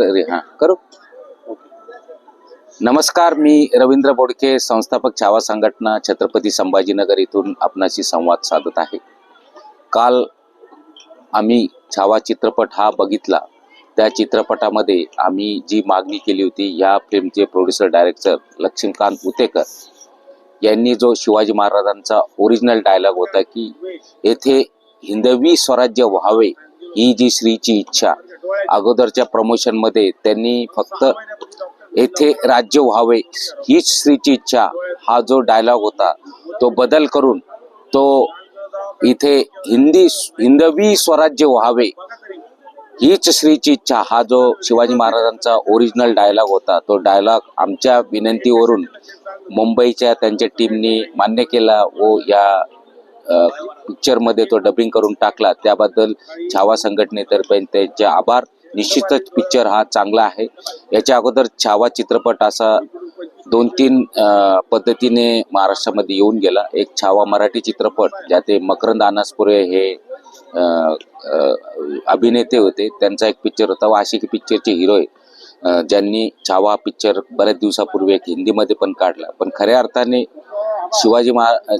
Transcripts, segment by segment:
हां करू. नमस्कार मी रवींद्र बोडके संस्थापक छावा संघटना छत्रपती संभाजीनगर इथून आपणाशी संवाद साधत आहे. काल आम्ही छावा चित्रपट हा बघितला. त्या चित्रपटामध्ये आम्ही जी मागणी केली होती या फिल्मचे प्रोड्युसर डायरेक्टर लक्ष्मीकांत उतेकर यांनी जो शिवाजी महाराजांचा ओरिजिनल डायलॉग होता की येथे हिंदवी स्वराज्य व्हावे ही जी श्रीची इच्छा अगोदरच्या प्रमोशनमध्ये त्यांनी फक्त येथे राज्य व्हावे हीच स्त्रीची इच्छा. हा जो डायलॉग होता तो बदल करून तो इथे हिंदी हिंदवी स्वराज्य व्हावे हीच श्रीची इच्छा. हा जो शिवाजी महाराजांचा ओरिजिनल डायलॉग होता तो डायलॉग आमच्या विनंतीवरून मुंबईच्या त्यांच्या टीमनी मान्य केला व या पिक्चरमध्ये तो डबिंग करून टाकला. त्याबद्दल छावा संघटनेतर्फे त्यांचे आभार. निश्चितच पिक्चर हा चांगला आहे. याच्या अगोदर छावा चित्रपट असा दोन तीन पद्धतीने महाराष्ट्रामध्ये येऊन गेला. एक छावा मराठी चित्रपट ज्यात ते मकरंद अनासपुरे हे अभिनेते होते. त्यांचा एक पिक्चर होता वाशिक पिक्चरचे हिरो आहे. ज्यांनी छावा पिक्चर बऱ्याच दिवसापूर्वी एक हिंदीमध्ये पण काढला. पण खऱ्या अर्थाने शिवाजी महा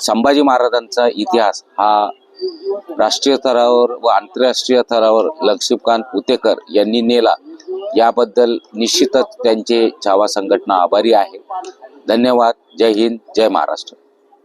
संभाजी महाराजांचा इतिहास हा राष्ट्रीय स्तरावर व आंतरराष्ट्रीय स्तरावर लक्ष्मीकांत उतेकर यांनी नेला. याबद्दल निश्चितच त्यांचे छावा संघटना आभारी आहे. धन्यवाद. जय हिंद. जय महाराष्ट्र.